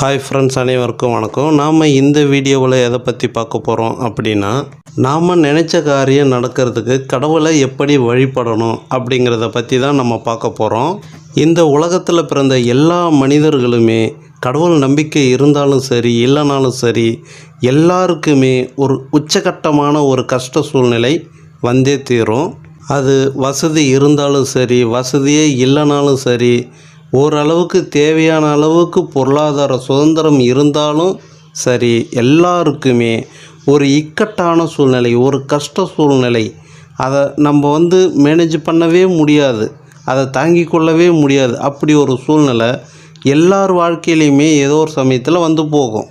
Hi friends அனைவருக்கும் வணக்கம். நாம் இந்த வீடியோவில் எதை பற்றி பார்க்க போகிறோம் அப்படின்னா நாம் நினச்ச காரியம் நடக்கிறதுக்கு கடவுளை எப்படி வழிபடணும் அப்படிங்கிறத பற்றி தான் நம்ம பார்க்க போகிறோம் இந்த உலகத்தில் பிறந்த எல்லா மனிதர்களுமே கடவுள் நம்பிக்கை இருந்தாலும் சரி இல்லைனாலும் சரி எல்லாருக்குமே ஒரு உச்சகட்டமான ஒரு கஷ்ட சூழ்நிலை வந்தே தீரும். அது வசதி இருந்தாலும் சரி வசதியே இல்லைனாலும் சரி ஓரளவுக்கு தேவையான அளவுக்கு பொருளாதார சுதந்திரம் இருந்தாலும் சரி எல்லாருக்குமே ஒரு இக்கட்டான சூழ்நிலை ஒரு கஷ்ட சூழ்நிலை. அதை நம்ம வந்து மேனேஜ் பண்ணவே முடியாது. அதை தாங்கிக் கொள்ளவே முடியாது. அப்படி ஒரு சூழ்நிலை எல்லார் வாழ்க்கையிலையுமே ஏதோ ஒரு சமயத்தில் வந்து போகும்.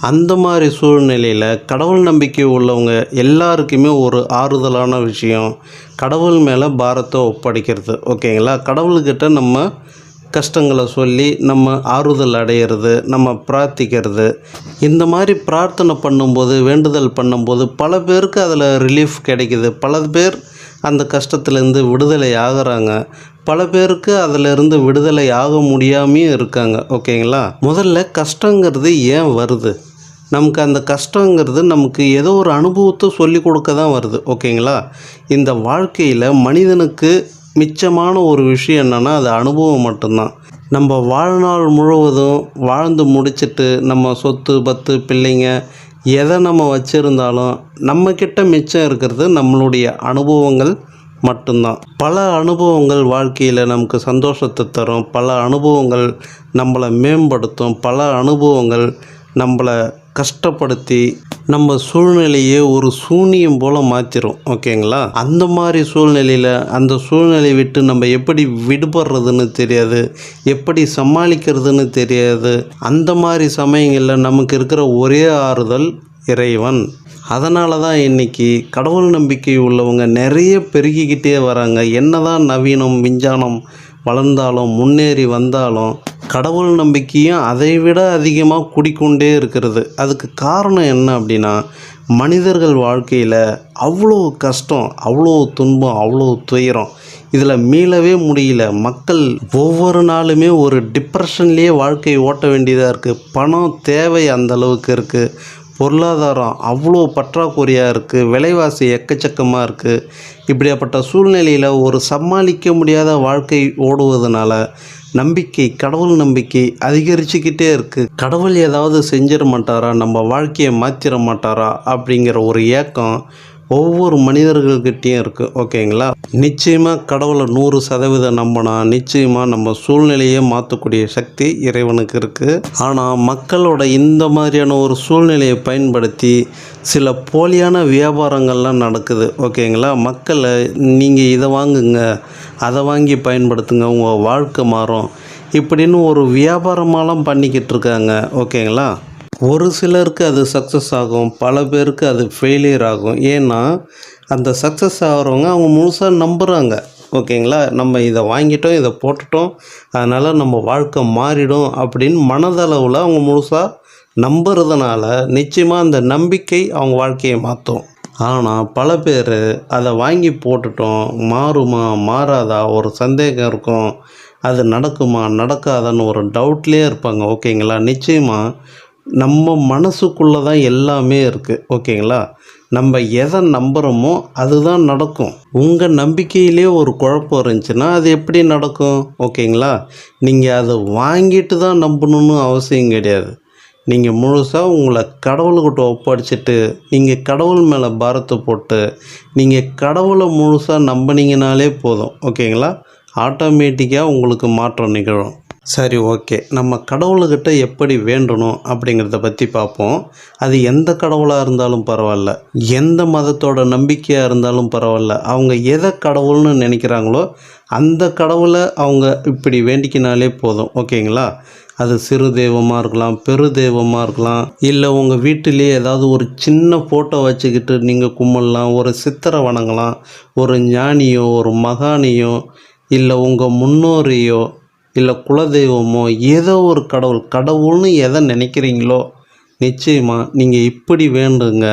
அந்த மாதிரி சூழ்நிலையில் கடவுள் நம்பிக்கை உள்ளவங்க எல்லாருக்குமே ஒரு ஆறுதலான விஷயம் கடவுள் மேலே பாரத்தை ஒப்படைக்கிறது. ஓகேங்களா? கடவுள்கிட்ட நம்ம கஷ்டங்களை சொல்லி நம்ம ஆறுதல் அடையிறது நம்ம பிரார்த்திக்கிறது இந்த மாதிரி பிரார்த்தனை பண்ணும்போது வேண்டுதல் பண்ணும்போது பல பேருக்கு அதில் ரிலீஃப் கிடைக்குது. பல பேர் அந்த கஷ்டத்துலேருந்து விடுதலை ஆகுறாங்க. பல பேருக்கு அதிலிருந்து விடுதலை ஆக முடியாமையும் இருக்காங்க. ஓகேங்களா? முதல்ல கஷ்டங்கிறது ஏன் வருது? நமக்கு அந்த கஷ்டங்கிறது நமக்கு ஏதோ ஒரு அனுபவத்தை சொல்லி கொடுக்க தான் வருது. ஓகேங்களா? இந்த வாழ்க்கையில் மனிதனுக்கு மிச்சமான ஒரு விஷயம் என்னென்னா அது அனுபவம் மட்டும்தான். நம்ம வாழ்நாள் முழுவதும் வாழ்ந்து முடிச்சிட்டு நம்ம சொத்து பத்து பிள்ளைங்க எதை நம்ம வச்சுருந்தாலும் நம்மக்கிட்ட மிச்சம் இருக்கிறது நம்மளுடைய அனுபவங்கள் மட்டும்தான். பல அனுபவங்கள் வாழ்க்கையில் நமக்கு சந்தோஷத்தை தரும். பல அனுபவங்கள் நம்மளை மேம்படுத்தும். பல அனுபவங்கள் நம்மளை கஷ்டப்படுத்தி நம்ம சூழ்நிலையை ஒரு சூனியம் போல் மாற்றிடும் ஓகேங்களா? அந்த மாதிரி சூழ்நிலையில் அந்த சூழ்நிலையை விட்டு நம்ம எப்படி விடுபடுறதுன்னு தெரியாது எப்படி சமாளிக்கிறதுன்னு தெரியாது அந்த மாதிரி சமயங்களில் நமக்கு இருக்கிற ஒரே ஆறுதல் இறைவன். அதனால தான் இன்றைக்கி கடவுள் நம்பிக்கை உள்ளவங்க நிறைய பெருகிக்கிட்டே வராங்க. என்னதான் நவீனம் விஞ்ஞானம் வளர்ந்தாலும் முன்னேறி வந்தாலும் கடவுள் நம்பிக்கையும் அதை விட அதிகமாக குடிக்கொண்டே இருக்கிறது. அதுக்கு காரணம் என்ன அப்படின்னா மனிதர்கள் வாழ்க்கையில் அவ்வளோ கஷ்டம் அவ்வளோ துன்பம் அவ்வளோ துயரம். இதில் மீளவே முடியல. மக்கள் ஒவ்வொரு நாளுமே ஒரு டிப்ரெஷன்லேயே வாழ்க்கையை ஓட்ட வேண்டியதாக இருக்குது பணம் தேவை அந்த அளவுக்கு இருக்குது பொருளாதாரம் அவ்வளோ பற்றாக்குறையாக இருக்குது விலைவாசி எக்கச்சக்கமாக இருக்குது இப்படியாப்பட்ட சூழ்நிலையில் ஒரு சமாளிக்க முடியாத வாழ்க்கை ஓடுவதனால நம்பிக்கை கடவுள் நம்பிக்கை அதிகரிச்சுக்கிட்டே இருக்குது கடவுள் ஏதாவது செஞ்சிட மாட்டாரா? நம்ம வாழ்க்கையை மாற்றிட மாட்டாரா? அப்படிங்கிற ஒரு ஏக்கம் ஒவ்வொரு மனிதர்கள்கிட்டேயும் இருக்குது ஓகேங்களா? நிச்சயமாக கடவுளை நூறு சதவீதம் நம்பினா நிச்சயமாக நம்ம சூழ்நிலையை மாற்றக்கூடிய சக்தி இறைவனுக்கு இருக்குது ஆனால் மக்களோட இந்த மாதிரியான ஒரு சூழ்நிலையை பயன்படுத்தி சில போலியான வியாபாரங்கள்லாம் நடக்குது. ஓகேங்களா? மக்களை நீங்கள் இதை வாங்குங்க அதை வாங்கி பயன்படுத்துங்க உங்கள் வாழ்க்கை மாறும். இப்படின்னு ஒரு வியாபாரமாலாம் பண்ணிக்கிட்டு இருக்காங்க. ஓகேங்களா? ஒரு சிலருக்கு அது சக்ஸஸ் ஆகும் பல பேருக்கு அது ஃபெயிலியர் ஆகும். ஏன்னா அந்த சக்ஸஸ் ஆகிறவங்க அவங்க முழுசாக நம்புகிறாங்க ஓகேங்களா? நம்ம இதை வாங்கிட்டோம் இதை போட்டுட்டோம் அதனால் நம்ம வாழ்க்கை மாறிடும் அப்படின்னு மனதளவில் அவங்க முழுசாக நம்புறதுனால நிச்சயமாக அந்த நம்பிக்கை அவங்க வாழ்க்கையை மாற்றும். ஆனால் பல பேர் அதை வாங்கி போட்டுட்டோம் மாறுமா மாறாதா? ஒரு சந்தேகம் இருக்கும். அது நடக்குமா நடக்காதான்னு ஒரு டவுட்லேயே இருப்பாங்க. ஓகேங்களா? நிச்சயமாக நம்ம மனசுக்குள்ளே தான் எல்லாமே இருக்குது ஓகேங்களா? நம்ம எதை நம்புகிறோமோ அதுதான் நடக்கும். உங்கள் நம்பிக்கையிலே ஒரு குழப்பம் இருந்துச்சுன்னா அது எப்படி நடக்கும் ஓகேங்களா? நீங்கள் அதை வாங்கிட்டு தான் நம்பணும்னு அவசியம் கிடையாது. நீங்கள் முழுசாக உங்களை கடவுள்கிட்ட ஒப்படைச்சிட்டு நீங்கள் கடவுள் மேலே பாரத்தை போட்டு நீங்கள் கடவுளை முழுசாக நம்பினீங்கனாலே போதும் ஓகேங்களா? ஆட்டோமேட்டிக்காக உங்களுக்கு மாற்றம் நிகழும். சரி ஓகே. நம்ம கடவுள்கிட்ட எப்படி வேண்டணும் அப்படிங்கிறத பற்றி பார்ப்போம் அது எந்த கடவுளாக இருந்தாலும் பரவாயில்ல. எந்த மதத்தோட நம்பிக்கையாக இருந்தாலும் பரவாயில்ல. அவங்க எதை கடவுள்னு நினைக்கிறாங்களோ அந்த கடவுளை அவங்க இப்படி வேண்டிக்கினாலே போதும். ஓகேங்களா? அது சிறு தெய்வமாக இருக்கலாம் பெரு தெய்வமாக இருக்கலாம் இல்லை உங்கள் வீட்டிலேயே ஏதாவது ஒரு சின்ன ஃபோட்டோ வச்சுக்கிட்டு நீங்கள் கும்பிடலாம் ஒரு சித்தரை வணங்கலாம் ஒரு ஞானியோ ஒரு மகானியோ இல்லை உங்கள் முன்னோரையோ இல்லை குலதெய்வமோ ஏதோ ஒரு கடவுள் கடவுள்னு எதை நினைக்கிறீங்களோ நிச்சயமாக நீங்கள் இப்படி வேண்டுங்க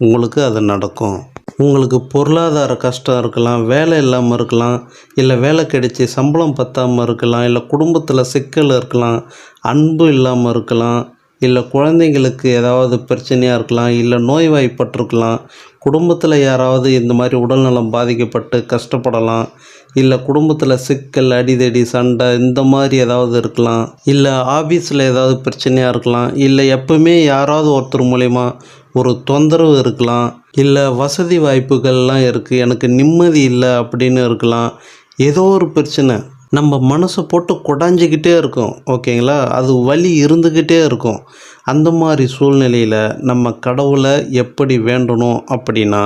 உங்களுக்கு அது நடக்கும். உங்களுக்கு பொருளாதார கஷ்டம் இருக்கலாம் வேலை இல்லாமல் இருக்கலாம் இல்லை வேலை கிடைச்சி சம்பளம் பத்தாமல் இருக்கலாம் இல்லை குடும்பத்தில் சிக்கல் இருக்கலாம் அன்பு இல்லாமல் இருக்கலாம் இல்லை குழந்தைங்களுக்கு ஏதாவது பிரச்சனையாக இருக்கலாம் இல்லை நோய்வாய்ப்பட்டிருக்கலாம் குடும்பத்தில் யாராவது இந்த மாதிரி உடல்நலம் பாதிக்கப்பட்டு கஷ்டப்படலாம் இல்லை குடும்பத்தில் சிக்கல் அடிதடி சண்டை இந்த மாதிரி ஏதாவது இருக்கலாம் இல்லை ஆஃபீஸில் ஏதாவது பிரச்சனையாக இருக்கலாம் இல்லை எப்பவுமே யாராவது ஒருத்தர் மூலிமா ஒரு தொந்தரவு இருக்கலாம் இல்லை வசதி வாய்ப்புகள்லாம் இருக்குது எனக்கு நிம்மதி இல்லை அப்படின்னு இருக்கலாம் ஏதோ ஒரு பிரச்சனை. நம்ம மனசை போட்டு குடாஞ்சிக்கிட்டே இருக்கும் ஓகேங்களா? அது வலி இருந்துக்கிட்டே இருக்கும். அந்த மாதிரி சூழ்நிலையில் நம்ம கடவுளை எப்படி வேண்டணும் அப்படின்னா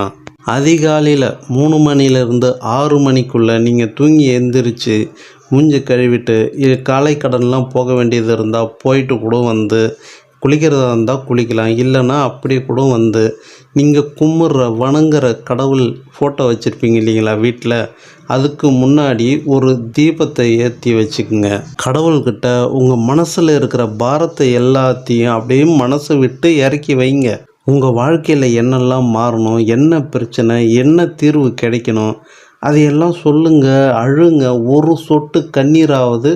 அதிகாலையில் மூணு மணிலேருந்து ஆறு மணிக்குள்ளே நீங்கள் தூங்கி எந்திரிச்சு மூஞ்சி கழுவிட்டு காலை கடன்லாம் போக வேண்டியது இருந்தால் போயிட்டு கூட வந்து குளிக்கிறதா இருந்தால் குளிக்கலாம் இல்லைன்னா அப்படியே கூட வந்து நீங்கள் கும்பிட்ற வணங்குற கடவுள் ஃபோட்டோ வச்சுருப்பீங்க இல்லைங்களா வீட்டில் அதுக்கு முன்னாடி ஒரு தீபத்தை ஏற்றி வச்சுக்குங்க. கடவுள்கிட்ட உங்கள் மனசில் இருக்கிற பாரத்தை எல்லாத்தையும் அப்படியே மனசை விட்டு இறக்கி வைங்க. உங்கள் வாழ்க்கையில் என்னெல்லாம் மாறணும் என்ன பிரச்சனை என்ன தீர்வு கிடைக்கணும் அதையெல்லாம் சொல்லுங்கள் அழுங்க. ஒரு சொட்டு கண்ணீராவது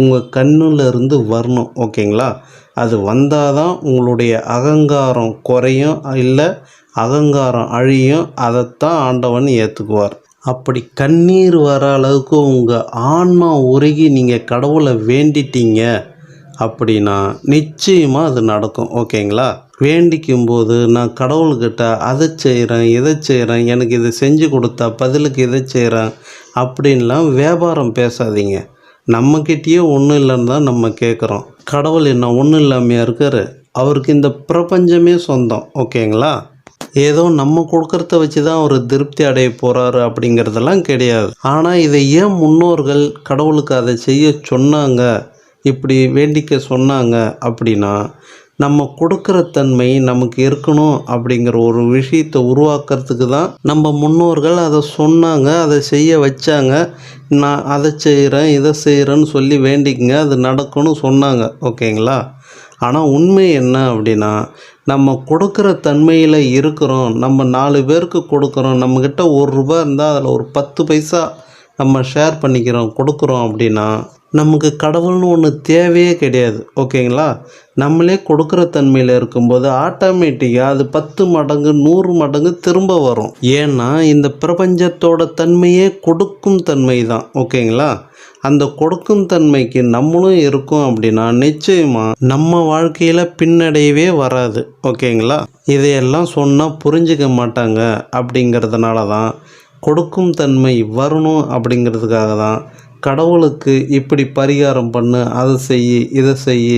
உங்கள் கண்ணில் இருந்து வரணும் ஓகேங்களா? அது வந்தால் தான் உங்களுடைய அகங்காரம் குறையும் இல்லை அகங்காரம் அழியும் அதைத்தான் ஆண்டவன் ஏற்றுக்குவார் அப்படி கண்ணீர் வர அளவுக்கு உங்கள் ஆன்மா உருகி நீங்கள் கடவுளை வேண்டிட்டீங்க அப்படின்னா நிச்சயமாக அது நடக்கும். ஓகேங்களா? வேண்டிக்கும் போது நான் கடவுள்கிட்ட அதை செய்கிறேன் இதை செய்கிறேன் எனக்கு இதை செஞ்சு கொடுத்தா பதிலுக்கு இதை செய்கிறேன் அப்படின்லாம் வியாபாரம் பேசாதீங்க. நம்மக்கிட்டேயே ஒன்றும் இல்லைன்னு தான் நம்ம கேட்குறோம் கடவுள் என்ன ஒன்றும் இல்லாமையாக இருக்கார்? அவருக்கு இந்த பிரபஞ்சமே சொந்தம் ஓகேங்களா? ஏதோ நம்ம கொடுக்கறத வச்சு தான் அவர் திருப்தி அடைய போகிறாரு அப்படிங்கிறதெல்லாம் கிடையாது. ஆனால் இதை ஏன் முன்னோர்கள் கடவுளுக்கு அதை செய்ய சொன்னாங்க இப்படி வேண்டிக்க சொன்னாங்க அப்படின்னா நம்ம கொடுக்குற தன்மை நமக்கு இருக்கணும் அப்படிங்கிற ஒரு விஷயத்தை உருவாக்குறதுக்கு தான் நம்ம முன்னோர்கள் அதை சொன்னாங்க அதை செய்ய வச்சாங்க. நான் அதை செய்கிறேன் இதை செய்கிறேன்னு சொல்லி வேண்டிக்கங்க அது நடக்கும்னு சொன்னாங்க. ஓகேங்களா? ஆனால் உண்மை என்ன அப்படின்னா நம்ம கொடுக்குற தன்மையில் இருக்கிறோம் நம்ம நாலு பேருக்கு கொடுக்குறோம் நம்மக்கிட்ட ஒரு ரூபா இருந்தால் அதில் ஒரு பத்து பைசா நம்ம ஷேர் பண்ணிக்கிறோம் கொடுக்குறோம் அப்படின்னா நமக்கு கடவுள்னு ஒன்று தேவையே கிடையாது ஓகேங்களா? நம்மளே கொடுக்குற தன்மையில் இருக்கும்போது ஆட்டோமேட்டிக்காக அது பத்து மடங்கு நூறு மடங்கு திரும்ப வரும். ஏன்னா இந்த பிரபஞ்சத்தோட தன்மையே கொடுக்கும் தன்மை தான் ஓகேங்களா? அந்த கொடுக்கும் தன்மைக்கு நம்மளும் இருக்கோம் அப்படின்னா நிச்சயமாக நம்ம வாழ்க்கையில் பின்னடையவே வராது ஓகேங்களா? இதையெல்லாம் சொன்னால் புரிஞ்சுக்க மாட்டாங்க அப்படிங்கிறதுனால தான் கொடுக்கும் தன்மை வரணும் அப்படிங்கிறதுக்காக தான் கடவுளுக்கு இப்படி பரிகாரம் பண்ணு அதை செய் இதை செய்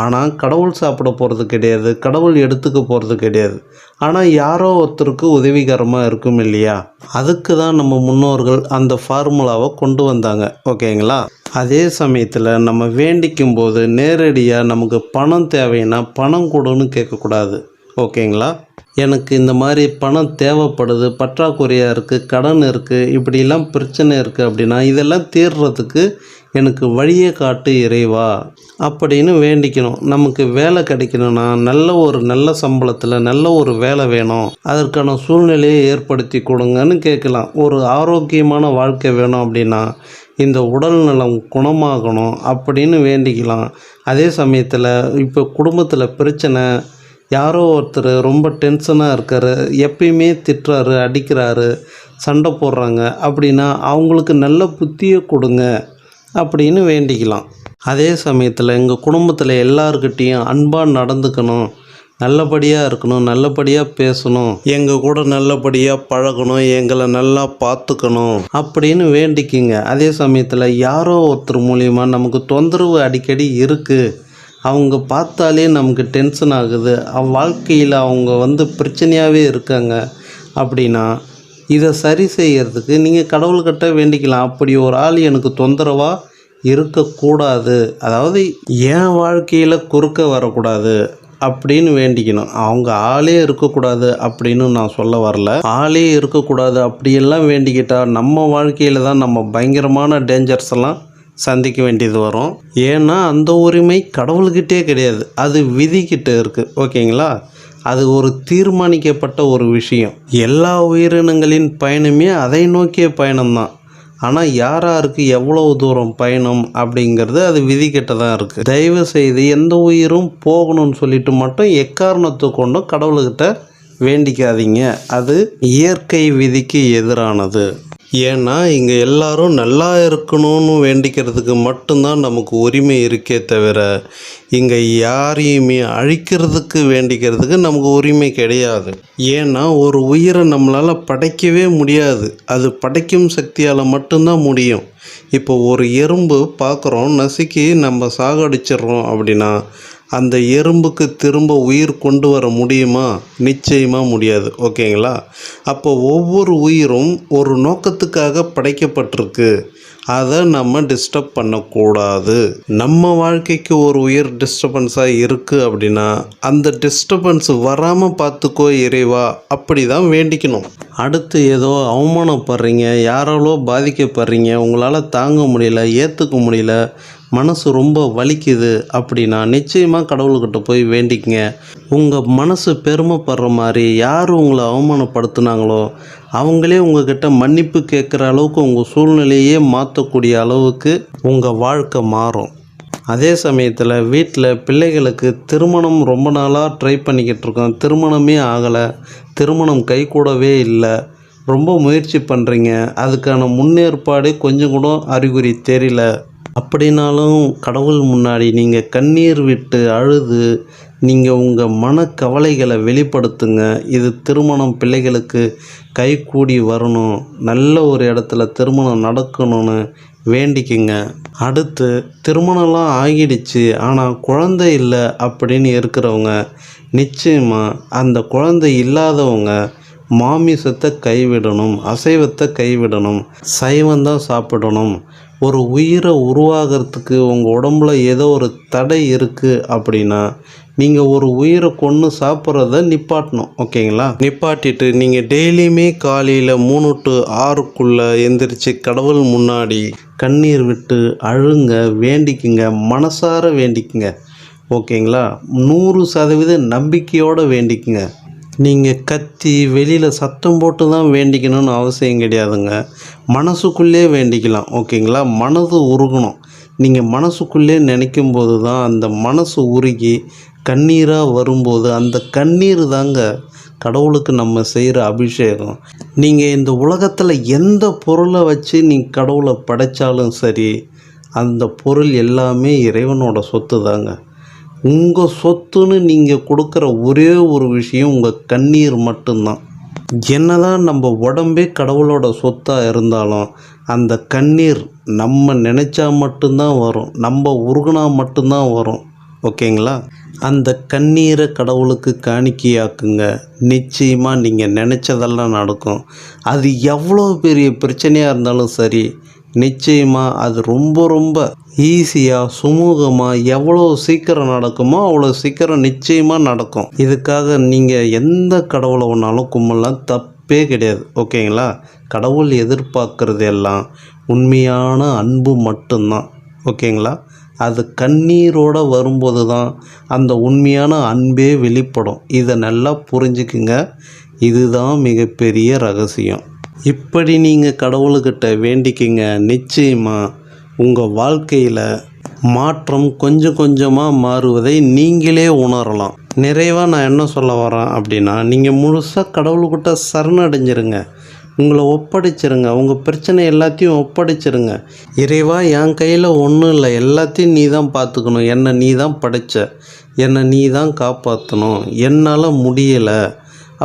ஆனால் கடவுள் சாப்பிட போகிறது கிடையாது கடவுள் எடுத்துக்க போகிறது கிடையாது. ஆனால் யாரோ ஒருத்தருக்கு உதவிகரமாக இருக்கும் இல்லையா? அதுக்கு தான் நம்ம முன்னோர்கள் அந்த ஃபார்முலாவை கொண்டு வந்தாங்க. ஓகேங்களா? அதே சமயத்தில் நம்ம வேண்டிக்கும் போது நேரடியாக நமக்கு பணம் தேவைன்னா பணம் கொடுன்னு கேட்கக்கூடாது. ஓகேங்களா? எனக்கு இந்த மாதிரி பணம் தேவைப்படுது பற்றாக்குறையாக இருக்குது கடன் இருக்குது இப்படிலாம் பிரச்சனை இருக்குது அப்படின்னா இதெல்லாம் தீர்றதுக்கு எனக்கு வழியை காட்டு இறைவா. அப்படின்னு வேண்டிக்கணும். நமக்கு வேலை கிடைக்கணும்னா நல்ல ஒரு நல்ல சம்பளத்தில் நல்ல ஒரு வேலை வேணும். அதற்கான சூழ்நிலையை ஏற்படுத்தி கொடுங்கன்னு கேட்கலாம். ஒரு ஆரோக்கியமான வாழ்க்கை வேணும் அப்படின்னா இந்த உடல் நலம் குணமாகணும் அப்படின்னு வேண்டிக்கலாம். அதே சமயத்தில் இப்போ குடும்பத்தில் பிரச்சனை யாரோ ஒருத்தர் ரொம்ப டென்ஷனாக இருக்கார் எப்பயுமே திட்டுறாரு அடிக்கிறாரு சண்டை போடுறாங்க. அப்படின்னா அவங்களுக்கு நல்ல புத்தியை கொடுங்க அப்படின்னு வேண்டிக்கலாம். அதே சமயத்தில் எங்கள் குடும்பத்தில் எல்லாருக்கிட்டேயும் அன்பாக நடந்துக்கணும். நல்லபடியாக இருக்கணும் நல்லபடியாக பேசணும். எங்கள் கூட நல்லபடியாக பழகணும் எங்களை நல்லா பார்த்துக்கணும் அப்படின்னு வேண்டிக்கிங்க. அதே சமயத்தில் யாரோ ஒருத்தர் மூலிமா நமக்கு தொந்தரவு அடிக்கடி இருக்குது அவங்க பார்த்தாலே நமக்கு டென்ஷன் ஆகுது. வாழ்க்கையில் அவங்க வந்து பிரச்சனையாகவே இருக்காங்க அப்படின்னா இதை சரி செய்கிறதுக்கு நீங்கள் கடவுள்கிட்ட வேண்டிக்கலாம். அப்படி ஒரு ஆள் எனக்கு தொந்தரவாக இருக்கக்கூடாது. அதாவது என் வாழ்க்கையில் குறுக்க வரக்கூடாது அப்படின்னு வேண்டிக்கணும். அவங்க ஆளே இருக்கக்கூடாது அப்படின்னு நான் சொல்ல வரல. ஆளே இருக்கக்கூடாது அப்படியெல்லாம் வேண்டிக்கிட்டால் நம்ம வாழ்க்கையில் தான் நம்ம பயங்கரமான டேஞ்சர்ஸ் எல்லாம் சந்திக்க வேண்டியது வரும். ஏன்னா அந்த உரிமை கடவுள்கிட்டே கிடையாது. அது விதிக்கிட்ட இருக்குது ஓகேங்களா? அது ஒரு தீர்மானிக்கப்பட்ட ஒரு விஷயம். எல்லா உயிரினங்களின் பயணமே அதை நோக்கிய பயணம்தான். ஆனால் யார் யாருக்கு எவ்வளவு தூரம் பயணம் அப்படிங்கிறது அது விதிக்கிட்ட தான் இருக்குது தயவு செய்து எந்த உயிரும் போகணும்னு சொல்லிட்டு மட்டும் எக்காரணத்தை கொண்டும் கடவுள்கிட்ட வேண்டிக்காதீங்க. அது இயற்கை விதிக்கு எதிரானது. ஏன்னா இங்கே எல்லாரும் நல்லா இருக்கணும்னு வேண்டிக்கிறதுக்கு மட்டும்தான் நமக்கு உரிமை இருக்கே தவிர இங்கே யாரையுமே அழிக்கிறதுக்கு வேண்டிக்கிறதுக்கு நமக்கு உரிமை கிடையாது. ஏன்னா ஒரு உயிரை நம்மளால் படைக்கவே முடியாது. அது படைக்கும் சக்தியால் மட்டும்தான் முடியும். இப்போ ஒரு எறும்பு பார்க்குறோம் நசுக்கி நம்ம சாகடிச்சிடுறோம் அப்படின்னா அந்த எறும்புக்கு திரும்ப உயிர் கொண்டு வர முடியுமா? நிச்சயமாக முடியாது. ஓகேங்களா? அப்போ ஒவ்வொரு உயிரும் ஒரு நோக்கத்துக்காக படைக்கப்பட்டிருக்கு. அதை நம்ம டிஸ்டர்ப் பண்ணக்கூடாது. நம்ம வாழ்க்கைக்கு ஒரு உயிர் டிஸ்டர்பன்ஸாக இருக்குது அப்படின்னா அந்த டிஸ்டர்பன்ஸ் வராமல் பார்த்துக்கோ இறைவா அப்படி தான் வேண்டிக்கணும். அடுத்து ஏதோ அவமானப்படுறீங்க யாராலோ பாதிக்கப்படுறீங்க உங்களால் தாங்க முடியல ஏற்றுக்க முடியல மனசு ரொம்ப வலிக்குது அப்படின்னா நிச்சயமாக கடவுள்கிட்ட போய் வேண்டிக்கங்க. உங்கள் மனசு பெருமைப்படுற மாதிரி யார் உங்களை அவமானப்படுத்துனாங்களோ அவங்களே உங்ககிட்ட மன்னிப்பு கேட்குற அளவுக்கு உங்கள் சூழ்நிலையே மாற்றக்கூடிய அளவுக்கு உங்கள் வாழ்க்கை மாறும். அதே சமயத்தில் வீட்டில் பிள்ளைகளுக்கு திருமணம் ரொம்ப நாளாக ட்ரை பண்ணிக்கிட்டு இருக்கோம். திருமணமே ஆகலை. திருமணம் கைகூடவே இல்லை. ரொம்ப முயற்சி பண்ணுறீங்க அதுக்கான முன்னேற்பாடு கொஞ்சம் கூட அறிகுறி தெரியல. அப்படின்னாலும் கடவுள் முன்னாடி நீங்கள் கண்ணீர் விட்டு அழுது நீங்கள் உங்கள் மனக்கவலைகளை வெளிப்படுத்துங்க. இது திருமணம் பிள்ளைகளுக்கு கைகூடி வரணும். நல்ல ஒரு இடத்துல திருமணம் நடக்கணும்னு வேண்டிக்குங்க. அடுத்து திருமணம்லாம் ஆகிடுச்சு ஆனால் குழந்தை இல்லை அப்படின்னு இருக்கிறவங்க நிச்சயமாக அந்த குழந்தை இல்லாதவங்க மாமிசத்தை கைவிடணும் அசைவத்தை கைவிடணும் சைவந்தான் சாப்பிடணும். ஒரு உயிரை உருவாகிறதுக்கு உங்கள் உடம்புல ஏதோ ஒரு தடை இருக்குது அப்படின்னா நீங்கள் ஒரு உயிரை கொன்று சாப்பிட்றத நிப்பாட்டணும் ஓகேங்களா? நிப்பாட்டிட்டு நீங்கள் டெய்லியுமே காலையில் மூணு டு ஆறுக்குள்ளே எந்திரிச்சு கடவுள் முன்னாடி கண்ணீர் விட்டு அழுங்க வேண்டிக்குங்க மனசார வேண்டிக்குங்க ஓகேங்களா? நூறு சதவீத நம்பிக்கையோடு வேண்டிக்குங்க. நீங்கள் கத்தி வெளியில் சத்தம் போட்டு தான் வேண்டிக்கணும்னு அவசியம் கிடையாதுங்க. மனசுக்குள்ளே வேண்டிக்கலாம் ஓகேங்களா? மனது உருகணும். நீங்கள் மனசுக்குள்ளே நினைக்கும் போது தான் அந்த மனசு உருகி கண்ணீராக வரும்போது அந்த கண்ணீர் தாங்க கடவுளுக்கு நம்ம செய்கிற அபிஷேகம். நீங்கள் இந்த உலகத்தில் எந்த பொருளை வச்சு நீங்கள் கடவுளை படைச்சாலும் சரி அந்த பொருள் எல்லாமே இறைவனோட சொத்து தாங்க. உங்கள் சொத்துன்னு நீங்கள் கொடுக்குற ஒரே ஒரு விஷயம் உங்கள் கண்ணீர் மட்டும்தான். என்னதான் நம்ம உடம்பே கடவுளோட சொத்தாக இருந்தாலும் அந்த கண்ணீர் நம்ம நினச்சா மட்டும்தான் வரும். நம்ம உருகுனா மட்டும்தான் வரும். ஓகேங்களா? அந்த கண்ணீரை கடவுளுக்கு காணிக்கையாக்குங்க. நிச்சயமாக நீங்கள் நினச்சதெல்லாம் நடக்கும். அது எவ்வளோ பெரிய பிரச்சனையாக இருந்தாலும் சரி நிச்சயமாக அது ரொம்ப ரொம்ப ஈஸியாக சுமூகமாக எவ்வளோ சீக்கிரம் நடக்குமோ அவ்வளோ சீக்கிரம் நிச்சயமாக நடக்கும். இதுக்காக நீங்கள் எந்த கடவுளை வேணாலும் கும்பலாம் தப்பே கிடையாது. ஓகேங்களா? கடவுள் எதிர்பார்க்கறது எல்லாம் உண்மையான அன்பு மட்டும்தான். ஓகேங்களா? அது கண்ணீரோட வரும்போது தான் அந்த உண்மையான அன்பே வெளிப்படும். இதை நல்லா புரிஞ்சுக்குங்க. இதுதான் மிகப்பெரிய ரகசியம். இப்படி நீங்கள் கடவுள்கிட்ட வேண்டிக்கிங்க. நிச்சயமாக உங்கள் வாழ்க்கையில் மாற்றம் கொஞ்சம் கொஞ்சமாக மாறுவதை நீங்களே உணரலாம். நிறைவாக நான் என்ன சொல்ல வரேன் அப்படின்னா நீங்கள் முழுசாக கடவுள்கிட்ட சரணடைஞ்சிருங்க. உங்களை ஒப்படைச்சிருங்க. உங்கள் பிரச்சனை எல்லாத்தையும் ஒப்படைச்சிருங்க. இறைவா என் கையில் ஒன்றும் இல்லை. எல்லாத்தையும் நீ தான் பார்த்துக்கணும் என்னை நீ தான் படைச்ச. என்னை நீ தான் காப்பாற்றணும் என்னால் முடியலை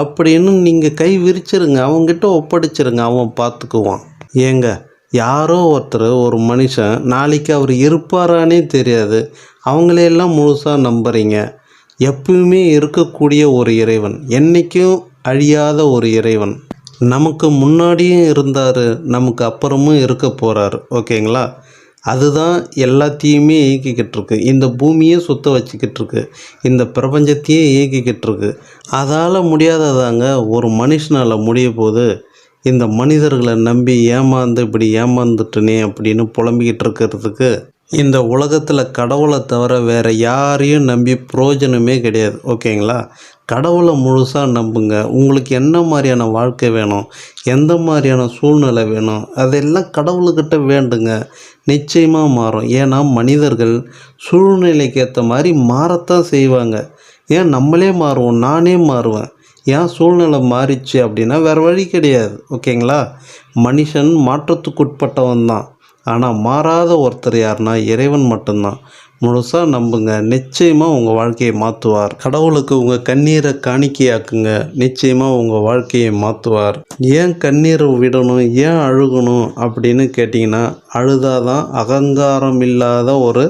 அப்படின்னு நீங்கள் கை விரிச்சிருங்க. அவங்ககிட்ட ஒப்படைச்சிருங்க. அவன் பார்த்துக்குவான் ஏங்க யாரோ ஒருத்தர் ஒரு மனுஷன் நாளைக்கு அவர் இருப்பாரானே தெரியாது. அவங்களையெல்லாம் முழுசாக நம்புகிறீங்க எப்பவுமே இருக்கக்கூடிய ஒரு இறைவன் என்றைக்கும் அழியாத ஒரு இறைவன். நமக்கு முன்னாடியும் இருந்தார் நமக்கு அப்புறமும் இருக்க போகிறார் ஓகேங்களா? அதுதான் எல்லாத்தையுமே இயக்கிக்கிட்டு இருக்கு இந்த பூமியை சுத்த வச்சுக்கிட்டு இருக்கு இந்த பிரபஞ்சத்தையே இயக்கிக்கிட்டு இருக்கு அதால் முடியாததாங்க ஒரு மனுஷனால் முடிய போது இந்த மனிதர்களை நம்பி ஏமாந்து இப்படி ஏமாந்துட்டனே அப்படின்னு புலம்பிக்கிட்டு இருக்கிறதுக்கு இந்த உலகத்தில் கடவுளை தவிர வேறு யாரையும் நம்பி புரோஜனமே கிடையாது. ஓகேங்களா? கடவுளை முழுசாக நம்புங்க. உங்களுக்கு என்ன மாதிரியான வாழ்க்கை வேணும்? எந்த மாதிரியான சூழ்நிலை வேணும்? அதெல்லாம் கடவுள்கிட்ட வேண்டுங்க. நிச்சயமாக மாறும். ஏன்னா மனிதர்கள் சூழ்நிலைக்கு ஏற்ற மாதிரி மாறத்தான் செய்வாங்க. ஏன்? நம்மளே மாறுவோம். நானே மாறுவேன். ஏன் சூழ்நிலை மாறிச்சு அப்படின்னா வேறு வழி கிடையாது ஓகேங்களா? மனுஷன் மாற்றத்துக்குட்பட்டவன் தான். ஆனால் மாறாத ஒருத்தர் யாருன்னா இறைவன் மட்டும்தான். முழுசாக நம்புங்க. நிச்சயமாக உங்கள் வாழ்க்கையை மாற்றுவார் கடவுளுக்கு உங்கள் கண்ணீரை காணிக்கையாக்குங்க. நிச்சயமாக உங்கள் வாழ்க்கையை மாற்றுவார் ஏன் கண்ணீரை விடணும்? ஏன் அழுகணும்? அப்படின்னு கேட்டிங்கன்னா அழுதாதான் அகங்காரம் இல்லாத ஒரு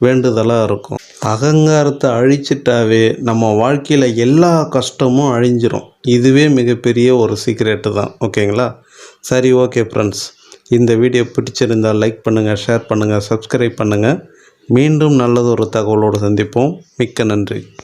வேண்டுதலாக இருக்கும். அகங்காரத்தை அழிச்சிட்டாவே நம்ம வாழ்க்கையில் எல்லா கஷ்டமும் அழிஞ்சிரும். இதுவே மிகப்பெரிய ஒரு சீக்ரெட்டு தான். ஓகேங்களா? சரி ஓகே ஃப்ரெண்ட்ஸ் இந்த வீடியோ பிடிச்சிருந்தால் லைக் பண்ணுங்கள் ஷேர் பண்ணுங்கள் சப்ஸ்கிரைப் பண்ணுங்கள் மீண்டும் நல்லதொரு தகவலோடு சந்திப்போம். மிக்க நன்றி.